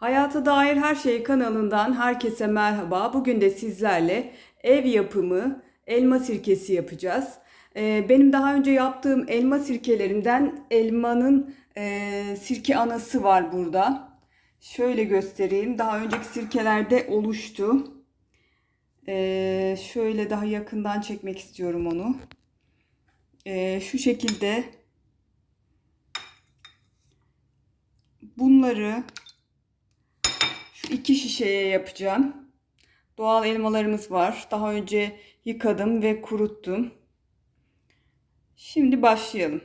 Hayata Dair Her Şey kanalından herkese merhaba. Bugün de sizlerle ev yapımı elma sirkesi yapacağız. Ee, benim daha önce yaptığım elma sirkelerinden elmanın e, sirke anası var burada. Şöyle göstereyim. Daha önceki sirkelerde oluştu. Ee, şöyle daha yakından çekmek istiyorum onu. Ee, şu şekilde bunları iki şişeye yapacağım. Doğal elmalarımız var. Daha önce yıkadım ve kuruttum. Şimdi başlayalım.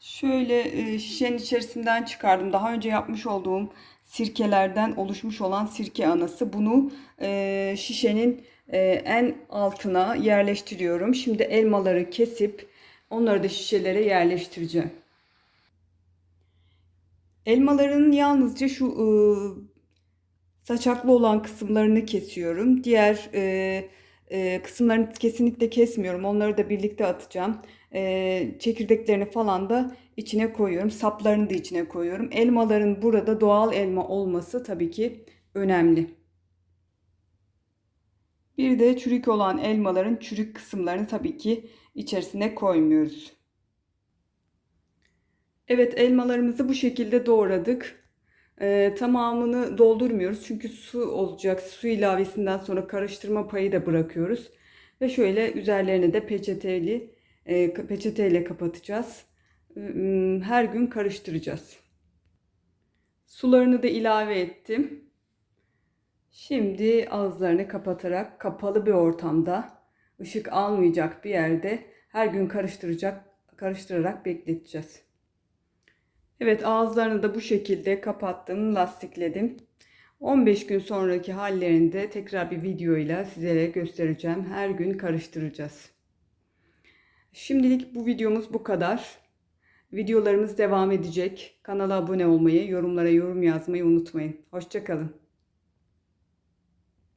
Şöyle e, şişenin içerisinden çıkardım. Daha önce yapmış olduğum sirkelerden oluşmuş olan sirke anası. Bunu e, şişenin e, en altına yerleştiriyorum. Şimdi elmaları kesip onları da şişelere yerleştireceğim. Elmaların yalnızca şu e, saçaklı olan kısımlarını kesiyorum. Diğer e, e, kısımlarını kesinlikle kesmiyorum. Onları da birlikte atacağım. E, çekirdeklerini falan da içine koyuyorum. Saplarını da içine koyuyorum. Elmaların burada doğal elma olması tabii ki önemli. Bir de çürük olan elmaların çürük kısımlarını tabii ki içerisine koymuyoruz. Evet elmalarımızı bu şekilde doğradık. Ee, tamamını doldurmuyoruz çünkü su olacak. Su ilavesinden sonra karıştırma payı da bırakıyoruz. Ve şöyle üzerlerine de peçeteli e, peçeteyle kapatacağız. Her gün karıştıracağız. Sularını da ilave ettim. Şimdi ağızlarını kapatarak kapalı bir ortamda ışık almayacak bir yerde her gün karıştıracak karıştırarak bekleteceğiz. Evet ağızlarını da bu şekilde kapattım, lastikledim. 15 gün sonraki hallerini de tekrar bir videoyla sizlere göstereceğim. Her gün karıştıracağız. Şimdilik bu videomuz bu kadar. Videolarımız devam edecek. Kanala abone olmayı, yorumlara yorum yazmayı unutmayın. Hoşçakalın.